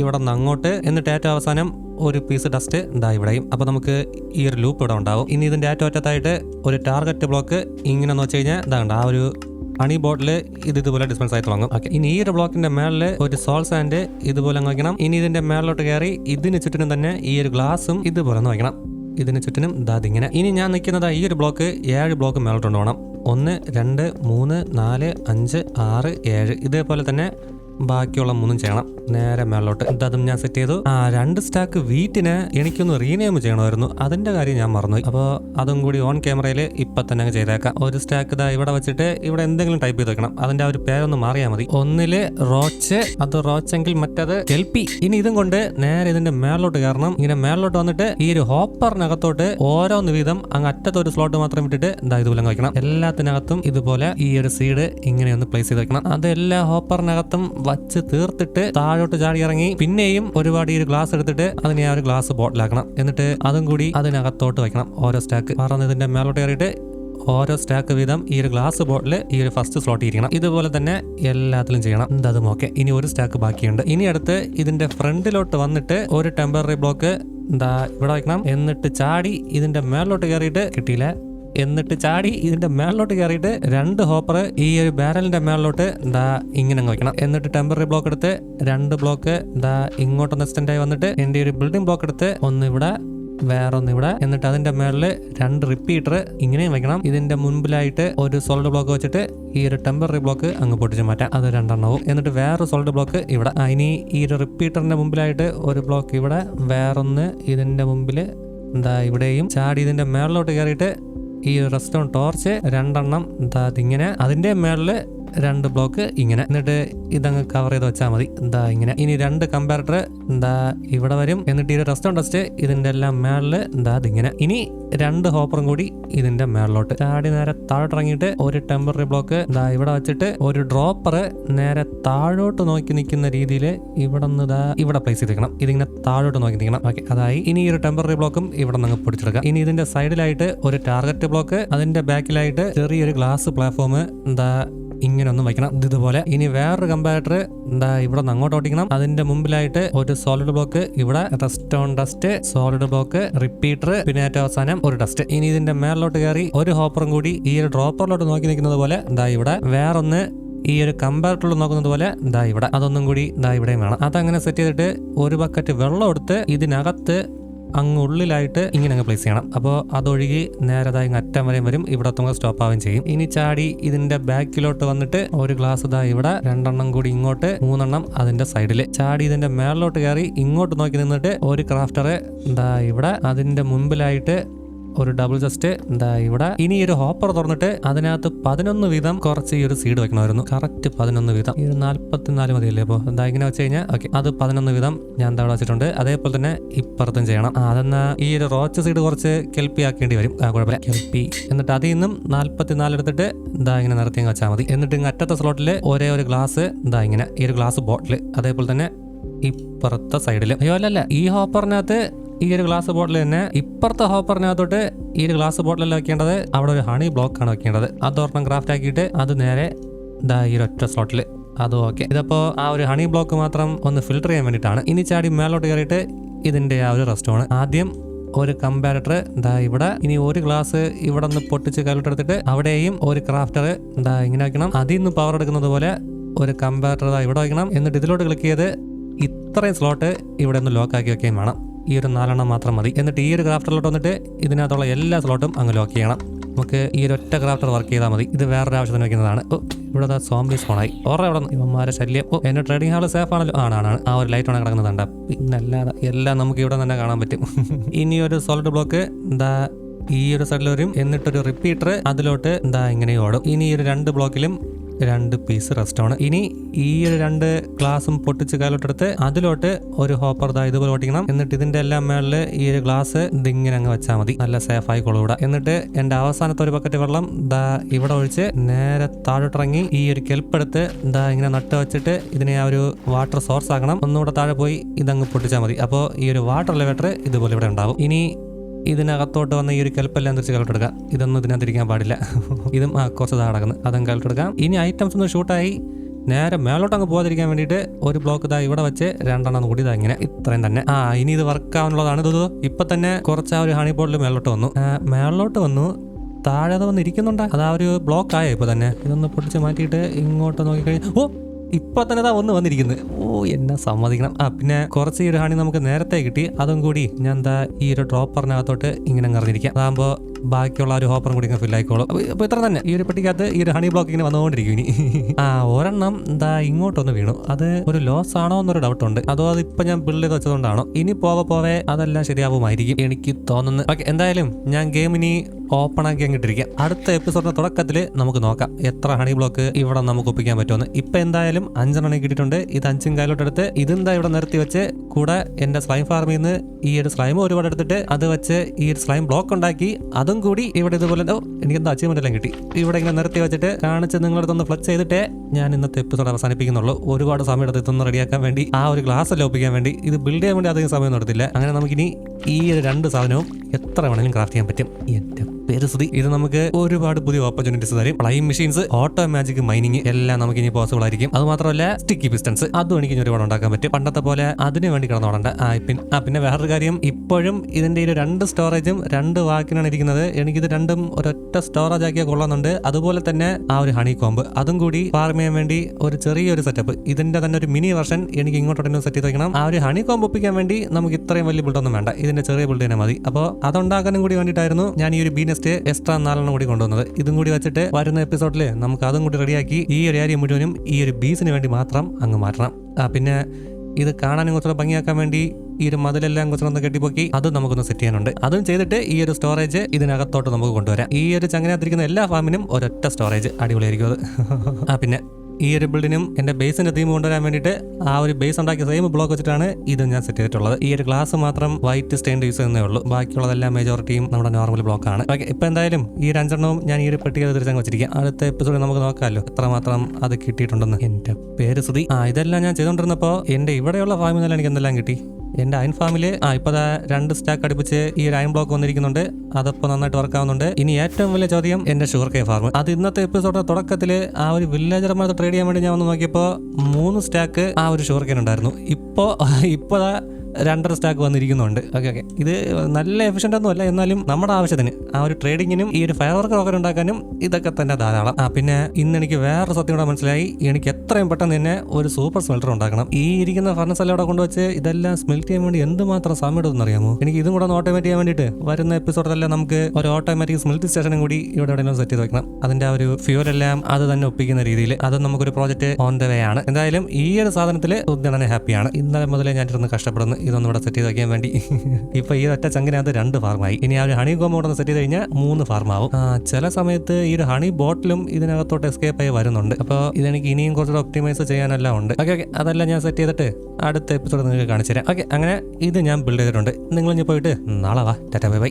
ഇവിടെ നിന്ന് അങ്ങോട്ട്. എന്നിട്ട് ഏറ്റവും അവസാനം ഒരു പീസ് ഡസ്റ്റ് എന്താ ഇവിടെയും. അപ്പൊ നമുക്ക് ഈ ഒരു ലൂപ്പ് ഇവിടെ ഉണ്ടാവും. ഇനി ഇതിന്റെ ഏറ്റവും അറ്റത്തായിട്ട് ഒരു ടാർഗറ്റ് ബ്ലോക്ക് ഇങ്ങനെ വെച്ച് കഴിഞ്ഞാൽ ഇതാണ്ട് ആ ഒരു ഹണി ബോട്ടിൽ ഇത് ഇതുപോലെ ഡിസ്പെൻസ് ആയി തുടങ്ങും. ഓക്കെ ഇനി ഈ ഒരു ബ്ലോക്കിന്റെ മേളിൽ ഒരു സോൾ സാൻഡ് ഇതുപോലെ അങ്ങ് വയ്ക്കണം. ഇനി ഇതിന്റെ മേളിലോട്ട് കയറി ഇതിന് ചുറ്റിനും തന്നെ ഈ ഒരു ഗ്ലാസും ഇതുപോലെ ഒന്ന് വയ്ക്കണം. ഇതിന് ചുറ്റിനും ദാതിങ്ങനെ ഇനി ഞാൻ നിൽക്കുന്നത് ഈ ഒരു ബ്ലോക്ക് ഏഴ് ബ്ലോക്ക് മേലോട്ട് പോകണം ഒന്ന് രണ്ട് മൂന്ന് നാല് അഞ്ച് ആറ് ഏഴ്. ഇതേപോലെ തന്നെ ബാക്കിയുള്ള മൂന്നും ചെയ്യണം. നേരെ മേലോട്ട് ഇതും ഞാൻ സെറ്റ് ചെയ്തു. ആ രണ്ട് സ്റ്റാക്ക് വീറ്റിന് എനിക്കൊന്ന് റീനെയിം ചെയ്യണമായിരുന്നു. അതിന്റെ കാര്യം ഞാൻ മറന്നുപോയി അപ്പോൾ അതും കൂടി ഓൺ ക്യാമറയിൽ ഇപ്പൊ തന്നെ അങ്ങ് ചെയ്തേക്കാം. ഒരു സ്റ്റാക്ക് ഇതാ ഇവിടെ വെച്ചിട്ട് ഇവിടെ എന്തെങ്കിലും ടൈപ്പ് ചെയ്ത് വെക്കണം. അതിന്റെ ആ ഒരു പേരൊന്ന് മാറിയാൽ മതി. ഒന്നിൽ റോച്ച് അത് റോച്ചെങ്കിൽ മറ്റത് കെൽപ്പി ഇനി ഇതും കൊണ്ട് നേരെ ഇതിന്റെ മേലോട്ട് കയറണം. ഇങ്ങനെ മേലോട്ട് വന്നിട്ട് ഈ ഒരു ഹോപ്പറിനകത്തോട്ട് ഓരോന്ന് വീതം അങ്ങ് അറ്റത്ത് ഒരു സ്ലോട്ട് മാത്രം വിട്ടിട്ട് ഇതാ ഇതുപോലെ വെക്കണം എല്ലാത്തിനകത്തും ഇതുപോലെ ഈ ഒരു സീഡ് ഇങ്ങനെ ഒന്ന് പ്ലേസ് ചെയ്ത് വെക്കണം. അത് എല്ലാ ഹോപ്പറിനകത്തും വച്ച് തീർത്തിട്ട് താഴോട്ട് ചാടി ഇറങ്ങി പിന്നെയും ഒരുപാട് ഈ ഒരു ഗ്ലാസ് എടുത്തിട്ട് അതിനെ ആ ഒരു ഗ്ലാസ് ബോട്ടിലാക്കണം എന്നിട്ട് അതും കൂടി അതിനകത്തോട്ട് വെക്കണം. ഓരോ സ്റ്റാക്ക് പറഞ്ഞ് ഇതിന്റെ മേലോട്ട് കയറിയിട്ട് ഓരോ സ്റ്റാക്ക് വീതം ഈ ഒരു ഗ്ലാസ് ബോട്ടിൽ ഈ ഒരു ഫസ്റ്റ് സ്ലോട്ട് ഇരിക്കണം. ഇതുപോലെ തന്നെ എല്ലാത്തിലും ചെയ്യണം. എന്തതും ഓക്കെ ഇനി ഒരു സ്റ്റാക്ക് ബാക്കിയുണ്ട്. ഇനി അടുത്ത് ഇതിന്റെ ഫ്രണ്ടിലോട്ട് വന്നിട്ട് ഒരു ടെമ്പററി ബ്ലോക്ക് എന്താ ഇവിടെ വെക്കണം. എന്നിട്ട് ചാടി ഇതിന്റെ മേളിലോട്ട് കയറിയിട്ട് കിട്ടിയില്ല? എന്നിട്ട് ചാടി ഇതിന്റെ മേളിലോട്ട് കയറിയിട്ട് രണ്ട് ഹോപ്പർ ഈ ഒരു ബാരലിന്റെ മേളിലോട്ട് ദാ ഇങ്ങനെ അങ്ങ് വെക്കണം എന്നിട്ട് ടെമ്പററി ബ്ലോക്ക് എടുത്ത് രണ്ട് ബ്ലോക്ക് ദാ ഇങ്ങോട്ടൊന്ന് എക്സ്റ്റെൻഡ് ആയി വന്നിട്ട് എന്റെ ഒരു ബിൽഡിംഗ് ബ്ലോക്ക് എടുത്ത് ഒന്ന് ഇവിടെ വേറൊന്ന് ഇവിടെ. എന്നിട്ട് അതിന്റെ മേളിൽ രണ്ട് റിപ്പീറ്റർ ഇങ്ങനെയും വെക്കണം ഇതിന്റെ മുൻപിലായിട്ട് ഒരു സോളിഡ് ബ്ലോക്ക് വെച്ചിട്ട് ഈ ഒരു ടെമ്പററി ബ്ലോക്ക് അങ്ങ് പൊട്ടിച്ച് മാറ്റാം. അത് രണ്ടെണ്ണവും എന്നിട്ട് വേറൊരു സോളിഡ് ബ്ലോക്ക് ഇവിടെ. ഇനി ഈ ഒരു റിപ്പീറ്ററിന്റെ മുമ്പിലായിട്ട് ഒരു ബ്ലോക്ക് ഇവിടെ വേറൊന്ന് ഇതിന്റെ മുമ്പിൽ എന്താ ഇവിടെയും. ചാടി ഇതിന്റെ മേളിലോട്ട് കയറിയിട്ട് ഈ റെസ്റ്റോൺ ടോർച്ച് രണ്ടെണ്ണം ഇങ്ങനെ അതിന്റെ മേളിൽ രണ്ട് ബ്ലോക്ക് ഇങ്ങനെ. എന്നിട്ട് ഇതങ്ങ് കവർ ചെയ്ത് വെച്ചാൽ മതി. എന്താ ഇങ്ങനെ. ഇനി രണ്ട് കമ്പാരറ്റർ എന്താ ഇവിടെ വരും. എന്നിട്ട് ഈ ഓൺ ടെസ്റ്റ് ഇതിന്റെ എല്ലാം മേളിൽ എന്താ ഇങ്ങനെ ഇനി രണ്ട് ഹോപ്പറും കൂടി ഇതിന്റെ മേളിലോട്ട്. ചാടി നേരെ താഴോട്ട് ഇറങ്ങിയിട്ട് ഒരു ടെമ്പററി ബ്ലോക്ക് എന്താ ഇവിടെ വെച്ചിട്ട് ഒരു ഡ്രോപ്പർ നേരെ താഴോട്ട് നോക്കി നിൽക്കുന്ന രീതിയിൽ ഇവിടെ നിന്ന് ഇവിടെ പ്ലേസ് ചെയ്തിരിക്കണം ഇതിങ്ങനെ താഴോട്ട് നോക്കി നിൽക്കണം. ഓക്കെ അതായി. ഇനി ഈ ഒരു ടെമ്പററി ബ്ലോക്കും ഇവിടെ നിന്ന് പിടിച്ചെടുക്കാം. ഇനി ഇതിന്റെ സൈഡിലായിട്ട് ഒരു ടാർഗറ്റ് ബ്ലോക്ക് അതിന്റെ ബാക്കിലായിട്ട് ചെറിയൊരു ഗ്ലാസ് പ്ലാറ്റ്ഫോം എന്താ ഇങ്ങനെ ഒന്നും വയ്ക്കണം. ഇത് ഇതുപോലെ. ഇനി വേറൊരു കമ്പാരറ്റർ എന്താ ഇവിടെ അങ്ങോട്ട് ഓടിക്കണം. അതിന്റെ മുമ്പിലായിട്ട് ഒരു സോളിഡ് ബ്ലോക്ക് ഇവിടെ rest on dust solid block repeater പിന്നെ ഏറ്റവും അവസാനം ഒരു ഡസ്റ്റ് ഇനി ഇതിന്റെ മേളിലോട്ട് കയറി ഒരു ഹോപ്പറും കൂടി ഈ ഒരു ഡ്രോപ്പറിലോട്ട് നോക്കി നിൽക്കുന്നത് പോലെ എന്താ ഇവിടെ. വേറൊന്ന് ഈ ഒരു കമ്പാരറ്ററിൽ നോക്കുന്നത് പോലെ ദാ ഇവിടെ. അതൊന്നും കൂടി ഇതാ ഇവിടെയും വേണം. അതങ്ങനെ സെറ്റ് ചെയ്തിട്ട് ഒരു ബക്കറ്റ് വെള്ളം എടുത്ത് ഇതിനകത്ത് അങ്ങ് ഉള്ളിലായിട്ട് ഇങ്ങനെ അങ്ങ് പ്ലേസ് ചെയ്യണം. അപ്പോൾ അതൊഴുകി നേരതായി അറ്റം വരെയും വരും. ഇവിടെ എത്തുമ്പോൾ സ്റ്റോപ്പ് ആവുകയും ചെയ്യും. ഇനി ചാടി ഇതിന്റെ ബാക്കിലോട്ട് വന്നിട്ട് ഒരു ഗ്ലാസ് ദാ ഇവിടെ രണ്ടെണ്ണം കൂടി ഇങ്ങോട്ട് മൂന്നെണ്ണം അതിന്റെ സൈഡിൽ ചാടി ഇതിന്റെ മേളിലോട്ട് കയറി ഇങ്ങോട്ട് നോക്കി നിന്നിട്ട് ഒരു ക്രാഫ്റ്റർ ഇതാ ഇവിടെ അതിന്റെ മുമ്പിലായിട്ട് ഒരു ഡബിൾ ജസ്റ്റ് എന്താ ഇവിടെ. ഇനി ഒരു ഹോപ്പർ തുറന്നിട്ട് അതിനകത്ത് പതിനൊന്ന് വീതം കുറച്ച് ഈ ഒരു സീഡ് വെക്കണമായിരുന്നു. കറക്റ്റ് പതിനൊന്ന് വീതം. ഈ ഒരു നാല്പത്തിനാല് മതിയല്ലേ അപ്പോൾ എന്താ ഇങ്ങനെ വെച്ച് കഴിഞ്ഞാൽ ഓക്കെ അത് പതിനൊന്ന് വീതം ഞാൻ എന്താ വെച്ചിട്ടുണ്ട്. അതേപോലെ തന്നെ ഇപ്പുറത്തും ചെയ്യണം. അതെന്നാ ഈ ഒരു റോച്ച് സീഡ് കുറച്ച് കെൽപ്പി ആക്കേണ്ടി വരും കുഴപ്പമില്ല. കെൽപ്പി. എന്നിട്ട് അതിൽ നിന്നും നാല്പത്തിനാല് എടുത്തിട്ട് എന്താ ഇങ്ങനെ നിർത്തി വെച്ചാൽ മതി. എന്നിട്ട് ഇങ്ങനെ അറ്റത്തെ സ്ലോട്ടിൽ ഒരേ ഒരു ഗ്ലാസ് എന്താ ഇങ്ങനെ ഈ ഒരു ഗ്ലാസ് ബോട്ടിൽ അതേപോലെ തന്നെ ഇപ്പുറത്തെ സൈഡിൽ അയ്യോ അല്ലല്ല. ഈ ഹോപ്പറിനകത്ത് ഈ ഒരു ഗ്ലാസ് ബോട്ടിൽ തന്നെ ഇപ്പുറത്തെ ഹോപ്പറിനകത്തോട്ട് ഈ ഒരു ഗ്ലാസ് ബോട്ടിലല്ല വെക്കേണ്ടത് അവിടെ ഒരു ഹണി ബ്ലോക്ക് ആണ് വെക്കേണ്ടത്. അതോർണം ക്രാഫ്റ്റ് ആക്കിയിട്ട് അത് നേരെ ദാ ഈ ഒറ്റ സ്ലോട്ടിൽ അത് ഓക്കെ ഇതപ്പോൾ ആ ഒരു ഹണി ബ്ലോക്ക് മാത്രം ഒന്ന് ഫിൽട്ടർ ചെയ്യാൻ വേണ്ടിയിട്ടാണ്. ഇനി ചാടി മേലോട്ട് കയറിയിട്ട് ഇതിന്റെ ആ ഒരു റെസ്റ്റോണ് ആദ്യം ഒരു കമ്പാരറ്റർ ദാ ഇവിടെ. ഇനി ഒരു ഗ്ലാസ് ഇവിടെ നിന്ന് പൊട്ടിച്ച് കയ്യിലോട്ടെടുത്തിട്ട് അവിടെയും ഒരു ക്രാഫ്റ്റർ ദാ ഇങ്ങനെ വയ്ക്കണം അതിൽ നിന്ന് പവർ എടുക്കുന്നത് പോലെ ഒരു കമ്പാരറ്റർ ദാ ഇവിടെ വയ്ക്കണം എന്നിട്ട് ഇതിലോട്ട് ക്ലിക്ക് ചെയ്ത് ഇത്രയും സ്ലോട്ട് ഇവിടെ ഒന്ന് ലോക്ക് ആക്കി വെക്കുകയും വേണം. ഈ ഒരു നാലെണ്ണം മാത്രം മതി. എന്നിട്ട് ഈ ഒരു ക്രാഫ്റ്ററിലോട്ട് വന്നിട്ട് ഇതിനകത്തുള്ള എല്ലാ സ്ലോട്ടും അങ്ങ് ലോക്ക് ചെയ്യണം. നമുക്ക് ഈ ഒരു ഒറ്റ ക്രാഫ്റ്റർ വർക്ക് ചെയ്താൽ മതി. ഇത് വേറൊരു ആവശ്യത്തിന് വെക്കുന്നതാണ്. ഇവിടെ സോംബി സ്പോണായി ഓറ ഇവിടെ ഇവന്മാരെ ശല്യം. ഓ എന്റെ ട്രേഡിംഗ് ഹാൾ സേഫ് ആണല്ലോ. ആണ് ആണ് ആ ഒരു ലൈറ്റ് ആണ് കിടക്കുന്നതുണ്ട് പിന്നെ അല്ലാതെ എല്ലാം നമുക്ക് ഇവിടെ തന്നെ കാണാൻ പറ്റും. ഇനി ഒരു സോളിഡ് ബ്ലോക്ക് എന്താ ഈ ഒരു സൈഡിൽ വരും. എന്നിട്ടൊരു റിപ്പീറ്റർ അതിലോട്ട് എന്താ ഇങ്ങനെ ഓടും. ഇനി ഈ ഒരു രണ്ട് ബ്ലോക്കിലും രണ്ട് പീസ് റെസ്റ്റോണ് ഇനി ഈ രണ്ട് ഗ്ലാസും പൊട്ടിച്ച് കാലോട്ടെടുത്ത് അതിലോട്ട് ഒരു ഹോപ്പർ ദാ ഇതുപോലെ ഓട്ടിക്കണം എന്നിട്ട് ഇതിന്റെ എല്ലാം മേളിൽ ഈ ഒരു ഗ്ലാസ് ഇതിങ്ങനെ അങ്ങ് വെച്ചാൽ മതി. നല്ല സേഫ് ആയി ഇവിടെ. എന്നിട്ട് എന്റെ അവസാനത്തെ ഒരു ബക്കറ്റ് വെള്ളം ദാ ഇവിടെ ഒഴിച്ച് നേരെ താഴോട്ടിറങ്ങി ഈ ഒരു കെൽപ്പെടുത്ത് ദാ ഇങ്ങനെ നട്ട് വെച്ചിട്ട് ഇതിനെ ആ ഒരു വാട്ടർ സോഴ്സ് ആക്കണം. ഒന്നുകൂടെ താഴെ പോയി ഇതങ്ങ് പൊട്ടിച്ചാൽ മതി. അപ്പോൾ ഈ ഒരു വാട്ടർ ലെവേറ്റർ ഇതുപോലെ ഇവിടെ ഉണ്ടാവും. ഇനി ഇതിനകത്തോട്ട് വന്ന ഈ ഒരു കെൽപ്പെല്ലാം തിരിച്ച് കലട്ടെടുക്കാം ഇതൊന്നും ഇതിനകത്തിരിക്കാൻ പാടില്ല. ഇതും ആ കുറച്ച് താടക്കുന്നത് അതും കലട്ടെടുക്കാം. ഇനി ഐറ്റംസ് ഒന്ന് ഷൂട്ടായി നേരെ മേലോട്ട് അങ്ങ് പോകാതിരിക്കാൻ വേണ്ടിയിട്ട് ഒരു ബ്ലോക്ക് ഇതാ ഇവിടെ വെച്ച് രണ്ടെണ്ണം കൂടി ഇതാ ഇങ്ങനെ ഇത്രയും തന്നെ. ആ ഇനി ഇത് വർക്ക് ആവാനുള്ളതാണ്. ഇത് ഇപ്പൊ തന്നെ കുറച്ച് ആ ഒരു ഹണി ബോട്ടിൽ മേലോട്ട് വന്നു. മേളോട്ട് വന്നു. താഴെ അത് വന്നിരിക്കുന്നുണ്ട്. അതാ ഒരു ബ്ലോക്ക് ആയ ഇപ്പൊ തന്നെ? ഇതൊന്ന് പൊട്ടിച്ച് മാറ്റിയിട്ട് ഇങ്ങോട്ട് നോക്കിക്കഴിഞ്ഞാൽ ഓ! ഇപ്പൊ തന്നെ ഒന്ന് വന്നിരിക്കുന്നത് ഓ എന്നെ സമ്മതിക്കണം. ആ പിന്നെ കുറച്ച് ഈ ഒരു ഹണി നമുക്ക് നേരത്തെ കിട്ടി. അതും കൂടി ഞാൻ എന്താ ഈ ഒരു ഡ്രോപ്പറിനകത്തോട്ട് ഇങ്ങനെ നിറഞ്ഞിരിക്കാം. അതാകുമ്പോൾ ബാക്കിയുള്ള ഒരു ഹോപ്പറും കൂടി ഫിൽ ആയിക്കോളും. അപ്പൊ അപ്പൊ ഇത്ര തന്നെ. ഈ ഒരു പെട്ടിക്കകത്ത് ഈ ഒരു ഹണി ബ്ലോക്ക് ഇങ്ങനെ വന്നുകൊണ്ടിരിക്കും ഇനി. ആ ഒരെണ്ണം എന്താ ഇങ്ങോട്ടൊന്ന് വീണു. അത് ഒരു ലോസ് ആണോ എന്നൊരു ഡൗട്ട് ഉണ്ട്. അതോ അത് ഇപ്പൊ ഞാൻ ബിൽഡ് ചെയ്ത് വെച്ചതുകൊണ്ടാണോ? ഇനി പോവെ പോവേ അതെല്ലാം ശരിയാവുമായിരിക്കും. എനിക്ക് തോന്നുന്നു. ഓക്കെ എന്തായാലും ഞാൻ ഗെയിം ഇനി ഓപ്പൺ ആക്കി അങ്ങിട്ടിരിക്കാം അടുത്ത എപ്പിസോഡിന്റെ തുടക്കത്തിൽ നമുക്ക് നോക്കാം. എത്ര ഹണി ബ്ലോക്ക് ഇവിടെ നമുക്ക് ഒപ്പിക്കാൻ പറ്റുമെന്ന്. ഇപ്പൊ എന്തായാലും അഞ്ചെണ്ണം കിട്ടിയിട്ടുണ്ട്. ഇത് അഞ്ചും കാലോട്ടെടുത്ത് ഇതെന്താ ഇവിടെ നിർത്തി വെച്ച് കൂടെ എന്റെ സ്ലൈം ഫാർമിൽ നിന്ന് ഈ ഒരു സ്ലൈം ഒരുപാട് എടുത്തിട്ട് അത് വെച്ച് ഈ ഒരു സ്ലൈം ബ്ലോക്ക് ഉണ്ടാക്കി അതും കൂടി ഇവിടെ ഇതുപോലെ ഓ എനിക്ക് എന്താ അച്ചീവ്മെന്റ് എല്ലാം കിട്ടി. ഇവിടെ ഇങ്ങനെ നിർത്തി വെച്ചിട്ട് കാണിച്ച് നിങ്ങളടുത്തൊന്ന് ഫ്ലക്സ് ചെയ്തിട്ട് ഞാൻ ഇന്നത്തെ എപ്പിസോഡ് അവസാനിപ്പിക്കുന്നുള്ളൂ. ഒരുപാട് സമയം എടുത്ത് ഇതൊന്ന് റെഡിയാക്കാൻ വേണ്ടി ആ ഒരു ഗ്ലാസ് എല്ലാം ഒപ്പിക്കാൻ വേണ്ടി ഇത് ബിൽഡ് ചെയ്യാൻ വേണ്ടി അധികം സമയം എടുത്തില്ല. അങ്ങനെ നമുക്കിനി ഈ ഒരു രണ്ട് സാധനവും എത്ര വേണമെങ്കിലും ക്രാഫ്റ്റ് ചെയ്യാൻ പറ്റും. എന്റെ പേര് സ്തുതി ഇത് നമുക്ക് ഒരുപാട് പുതിയ ഓപ്പർച്യൂണിറ്റീസ് തരും. Flame machines auto magic mining എല്ലാം നമുക്ക് ഇനി പോസിബിൾ ആയിരിക്കും. അത് മാത്രമല്ല സ്റ്റിക്കി പിസ്റ്റൻസ് അതും എനിക്ക് ഒരുപാട് ഉണ്ടാക്കാൻ പറ്റും. പണ്ടത്തെ പോലെ അതിന് വേണ്ടി കിടന്നോടണ്ട ആ പിന്നെ വേറൊരു കാര്യം. ഇപ്പോഴും ഇതിന്റെ ഒരു രണ്ട് സ്റ്റോറേജും രണ്ട് വാക്കിനാണ് ഇരിക്കുന്നത്. എനിക്കിത് രണ്ടും ഒരൊറ്റ സ്റ്റോറേജ് ആക്കിയാൽ കൊള്ളുന്നുണ്ട്. അതുപോലെ തന്നെ ആ ഒരു ഹണി കോമ്പ് അതും കൂടി ഫാർം ചെയ്യാൻ വേണ്ടി ഒരു ചെറിയൊരു സെറ്റപ്പ് ഇതിന്റെ തന്നെ ഒരു മിനി വെർഷൻ എനിക്ക് ഇങ്ങോട്ടൊന്ന് സെറ്റ് ചെയ്ത് വെക്കണം. ആ ഒരു ഹണി കോമ്പ് ഒപ്പിക്കാൻ വേണ്ടി നമുക്ക് ഇത്രയും വലിയ ബിൽഡ് ഒന്നും വേണ്ട. ഇതിന്റെ ചെറിയ ബിൽഡ് തന്നെ മതി. അപ്പോൾ അതുണ്ടാക്കാനും കൂടി വേണ്ടിയിട്ടായിരുന്നു ഞാൻ ഈ ഒരു ബി നെസ്റ്റ് എക്സ്ട്രാ നാലെണ്ണം കൂടി കൊണ്ടുവന്നത്. ഇതും കൂടി വെച്ചിട്ട് വരുന്ന എപ്പിസോഡിൽ നമുക്ക് അതും കൂടി റെഡിയാക്കി ഈ ഒരു ഏരിയ മുഴുവനും ഈ ഒരു ബീസിന് വേണ്ടി മാത്രം അങ്ങ് മാറ്റണം. പിന്നെ ഇത് കാണാനും കുറച്ചുകൂടെ ഭംഗിയാക്കാൻ വേണ്ടി ഈ ഒരു മതിലെല്ലാം കുറച്ചൊന്ന് കെട്ടിപ്പൊക്കി അത് നമുക്കൊന്ന് സെറ്റ് ചെയ്യാനുണ്ട്. അതും ചെയ്തിട്ട് ഈ ഒരു സ്റ്റോറേജ് ഇതിനകത്തോട്ട് നമുക്ക് കൊണ്ടുവരാം. ഈ ഒരു ചങ്ങനകത്തിരിക്കുന്ന എല്ലാ ഫാമിനും ഒരൊറ്റ സ്റ്റോറേജ് അടിപൊളിയായിരിക്കും അത്. ആ പിന്നെ ഈ ഒരു ബിൽഡിനും എന്റെ ബേസിന്റെ തീം കൊണ്ടുവരാൻ വേണ്ടിയിട്ട് ആ ഒരു ബേസ് ഉണ്ടാക്കിയ സെയിം ബ്ലോക്ക് വെച്ചിട്ടാണ് ഇത് ഞാൻ സെറ്റ് ചെയ്തിട്ടുള്ളത്. ഈ ഒരു ഗ്ലാസ് മാത്രം വൈറ്റ് സ്റ്റെയിൻ യൂസ് ചെയ്യുന്നേ ഉള്ളൂ. ബാക്കിയുള്ളതെല്ലാം മെജോറിറ്റിയും നമ്മുടെ നോർമൽ ബ്ലോക്കാണ് ഓക്കെ ഇപ്പൊ എന്തായാലും ഈ ഒരു അഞ്ചെണ്ണവും ഞാൻ ഈ ഒരു പെട്ടിക തിരിച്ചങ്ങ് വെച്ചിരിക്കാം. അടുത്ത എപ്പിസോഡിൽ നമുക്ക് നോക്കാമല്ലോ എത്രമാത്രം അത് കിട്ടിയിട്ടുണ്ടെന്ന്. എന്റെ പേര് ശ്രുതി. ആ ഇതെല്ലാം ഞാൻ ചെയ്തുകൊണ്ടിരുന്നപ്പോൾ എന്റെ ഇവിടെയുള്ള ഫാമിൽ നിന്നെല്ലാം എനിക്ക് എന്തെല്ലാം കിട്ടി? എന്റെ അയൺ ഫാമിൽ ആ ഇപ്പൊ ദാ രണ്ട് സ്റ്റാക്ക് അടുപ്പിച്ച് ഈ ഒരു അയൺ ബ്ലോക്ക് വന്നിരിക്കുന്നുണ്ട്. അതപ്പോൾ നന്നായിട്ട് വർക്ക് ആവുന്നുണ്ട്. ഇനി ഏറ്റവും വലിയ ചോദ്യം എന്റെ ഷുഗർ കെ ഫാർം അത് ഇന്നത്തെ എപ്പിസോഡിന്റെ തുടക്കത്തിൽ ആ ഒരു വില്ലേജർമാർ ട്രേഡ് ചെയ്യാൻ വേണ്ടി ഞാൻ വന്ന് നോക്കിയപ്പോൾ മൂന്ന് സ്റ്റാക്ക് ആ ഒരു ഷുഗർ കെയിൻ ഉണ്ടായിരുന്നു. ഇപ്പോൾ ഇപ്പോൾ രണ്ടര സ്റ്റാക്ക് വന്നിരിക്കുന്നുണ്ട്. ഓക്കെ ഓക്കെ ഇത് നല്ല എഫിഷ്യന്റ് ഒന്നും അല്ല. എന്നാലും നമ്മുടെ ആവശ്യത്തിന് ആ ഒരു ട്രേഡിങ്ങിനും ഈ ഒരു ഫയർ വർക്ക് റോക്കറ്റ് ഉണ്ടാക്കാനും ഇതൊക്കെ തന്നെ ധാരാളം. ആ പിന്നെ ഇന്ന് എനിക്ക് വേറെ സത്യം കൂടെ മനസ്സിലായി. എനിക്ക് എത്രയും പെട്ടെന്ന് തന്നെ ഒരു സൂപ്പർ സ്മെൽറ്റർ ഉണ്ടാക്കണം. ഈ ഇരിക്കുന്ന ഫർണസ് എല്ലാം ഇവിടെ കൊണ്ടുവച്ച് ഇതെല്ലാം സ്മെൽറ്റ് ചെയ്യാൻ വേണ്ടി എന്തുമാത്രം സമയം എടുത്തെന്ന് അറിയാമോ? എനിക്ക് ഇതും കൂടെ ഒന്ന് ഓട്ടോമേറ്റ് ചെയ്യാൻ വേണ്ടിയിട്ട് വരുന്ന എപ്പിസോഡിലെല്ലാം നമുക്ക് ഒരു ഓട്ടോമാറ്റിക് സ്മെൽറ്റ് സ്റ്റേഷനും കൂടി ഇവിടെ എവിടെയെങ്കിലും സെറ്റ് ചെയ്ത് വെക്കണം. അതിന്റെ ആ ഒരു ഫ്യൂൽ എല്ലാം അത് തന്നെ ഒപ്പിക്കുന്ന രീതിയിൽ അത് നമുക്കൊരു പ്രോജക്റ്റ് ഓൺ ദ വേ ആണ്. എന്തായാലും ഈ ഒരു സാധനത്തിൽ ഹാപ്പിയാണ് ഇന്നലെ മുതലേ ഞാൻ ഇരുന്ന് കഷ്ടപ്പെടുന്നു. ഇതൊന്നും ഇവിടെ സെറ്റ് ചെയ്ത് വെക്കാൻ വേണ്ടി. ഇപ്പൊ ഈ ഒറ്റ ചങ്കിനകത്ത് രണ്ട് ഫാർമായി ഇനി ആ ഒരു ഹണി കൂടെ സെറ്റ് ചെയ്ത് കഴിഞ്ഞാൽ മൂന്ന് ഫാർമാവും ചില സമയത്ത് ഈ ഒരു ഹണി ബോട്ടിലും ഇതിനകത്തോട്ട് എസ്കേപ്പ് ആയി വരുന്നുണ്ട്. അപ്പോൾ ഇതെനിക്ക് ഇനിയും കുറച്ചുകൂടെ ഒപ്റ്റിമൈസ് ചെയ്യാനെല്ലാം ഉണ്ട്. ഓക്കെ ഓക്കെ അതെല്ലാം ഞാൻ സെറ്റ് ചെയ്തിട്ട് അടുത്ത എപ്പിസോഡ് നിങ്ങൾക്ക് കാണിച്ചു തരാം. ഓക്കെ അങ്ങനെ ഇത് ഞാൻ ബിൽഡ് ചെയ്തിട്ടുണ്ട്. നിങ്ങൾ ഇനി പോയിട്ട് നാളെ വാ. Tata bye bye